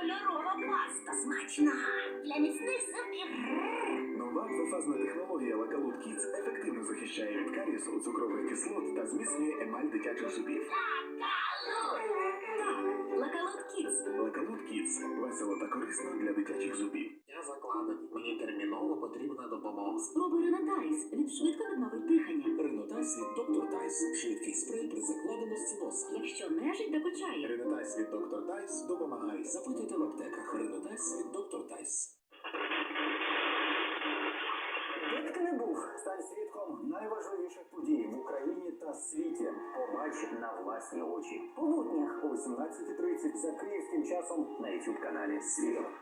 різнокольорова паста. Смачна. Для міцних зубів. Нова двофазна технологія Лакалут Kids ефективно захищає від карісу, цукрових кислот та зміцнює емаль дитячих зубів. Лакалут Кідс. Лакалут Kids – весело та корисно для дитячих зубів. Я закладений. Мені терміново потрібна допомога. Спробуй Ренатайс. Він швидко відновить дихання. Ренотайс від Доктор Тайс. Швидкий спрей при закладеності носа. Якщо нежить докучає. Ренатайс від Доктор Тайс допомагає. Запитуйте в аптеках. Ренотайс від Доктор Тайс. Ти не був, стань свідком найважливіших подій в Україні та світі. Побач на власні очі. По буднях о 18.30 за київським часом на youtube каналі Свідок.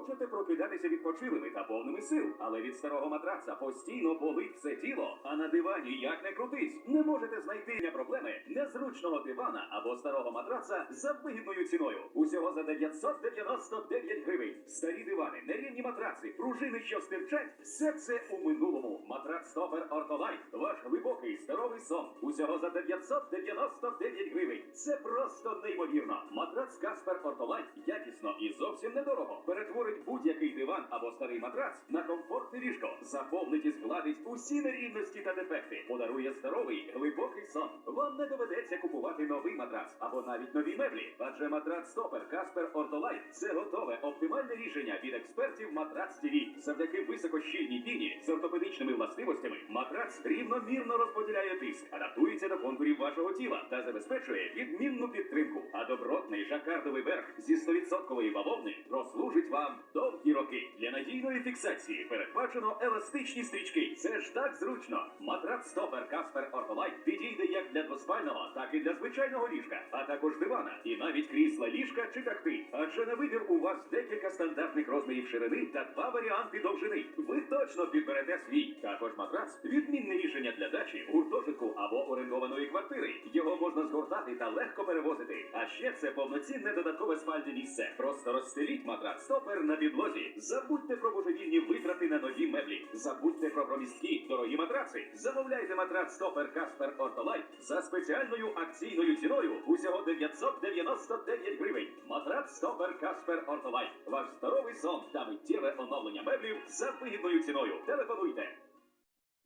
Хочете прокидатися відпочилими та повними сил, але від старого матраца постійно болить все тіло, а на дивані як не крутись. Не можете знайти для проблеми незручного дивана або старого матраца за вигідною ціною. Усього за 999 гривень. Старі дивани, нерівні матраци, пружини, що стирчать, все це у минулому. Матрац Стопер Ортолайт. Ваш глибокий здоровий сон. Усього за 999 гривень. Це просто неймовірно. Матрац Каспер Ортолайт якісно і зовсім недорого. Перетворить будь-який диван або старий матрац на комфортне ліжко. Заповнить і згладить усі нерівності та дефекти. Подарує здоровий, глибокий сон. Вам не доведеться купувати новий матрац або навіть нові меблі. Адже матрац Стопер Каспер Ортолайт це готове оптимальне рішення від експертів Матрац ТВ. Завдяки високощільній піні з ортопедичними властивостями матрац рівномірно розподіляє тиск, адаптується до контурів вашого тіла та забезпечує відмінну підтримку. А добротний жакардовий верх зі 100% бавовни прослужить вам довгі роки. Для надійної фіксації передбачено еластичні стрічки. Це ж так зручно. Матрац Стопер Каспер Ортолайт підійде як для двоспального, так і для звичайного ліжка, а також дивана, і навіть крісла ліжка чи тахти. Адже на вибір у вас декілька стандартних розмірів ширини та два варіанти довжини. Ви точно підберете свій. Також матрац відмінне рішення для дачі, гуртожитку або орендованої квартири. Його можна згортати та легко перевозити. А ще це повноцінне додаткове спальне місце. Просто розстеліть матрац стопер на підлозі. Забудьте про божевільні витрати на нові меблі. Забудьте про промісткі дорогі матраци. Замовляйте матрац стопер Каспер Ортолайт за спеціальною акційною ціною усього 999 гривень. Матрац стопер Каспер Ортолайт. Ваш здоровий сон та миттєве оновлення меблів за вигідною ціною. Телефонуйте.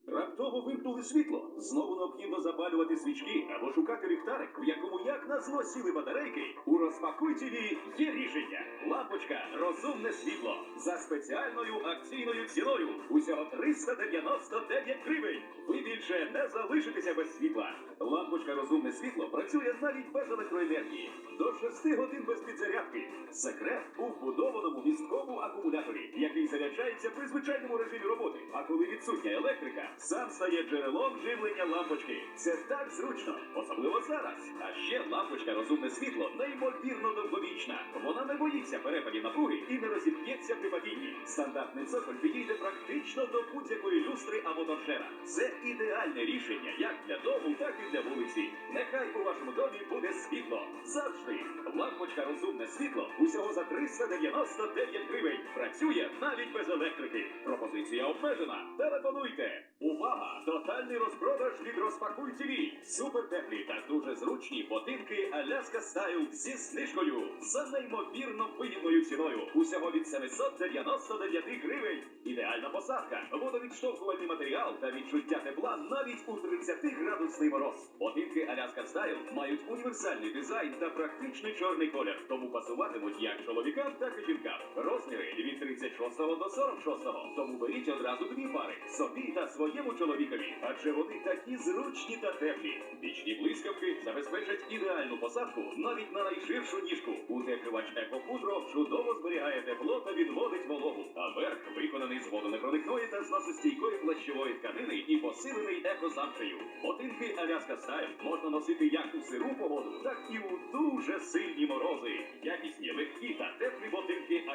Раптово вимкнули світло. Знову необхідно запалювати свічки або шукати ліхтарик, в якому як назло сіли батарейки. У розпакуй TV є рішення. Лампочка розумне світло за спеціальною акційною ціною. Усього 399 гривень. Ви більше не залишитеся без світла. Лампочка розумне світло працює навіть без електроенергії. До 6 годин без підзарядки. Секрет у вбудованому місткому акумуляторі, який заряджається при звичайному режимі роботи. А коли відсутня електрика, сам стає джерелом живлення лампочки. Це так зручно, особливо зараз. А ще лампочка розумне світло неймовірно довговічна. Вона не боїться перепадів напруги і не розіб'ється при падінні. Стандартний цоколь підійде практично до будь-якої люстри або торшера. Це ідеальне рішення як для дому, так і для вулиці. Нехай у вашому домі буде світло. Завжди. Лампочка розумне світло усього за 399 гривень. Працює навіть без електрики. Пропозиція обмежена. Телефонуйте. Увага! Тотальний розпродаж від Розпакуй ТВ. Супертеплі та дуже зручні ботинки Аляска Стайл зі знижкою за неймовірно вигідною ціною. Усього від 799 гривень. Ідеальна посадка, водовідштовхувальний матеріал та відчуття тепла навіть у 30-градусний мороз. Ботинки Аляска Стайл мають універсальний дизайн та практичний чорний колір, тому пасуватимуть як чоловікам, так і жінкам. Розміри від 36 до 46. Тому беріть одразу дві пари собі та своєму чоловікові, адже вони такі зручні та теплі. Бічні блискавки забезпечать ідеальну посадку навіть на найширшу ніжку. Утеплювач екопудро чудово зберігає тепло та відводить вологу. А верх виконаний з водонепроникної та зносостійкої плащової тканини і посилений екозамкою. Ботинки Аляска Стайл можна носити як у сиру погоду, так і у дуже сильні морози. Якісні, легкі та теплі ботинки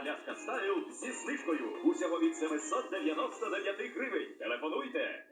Аляска Стайл зі знижкою. Усього від 799 гривень. Телефонуйте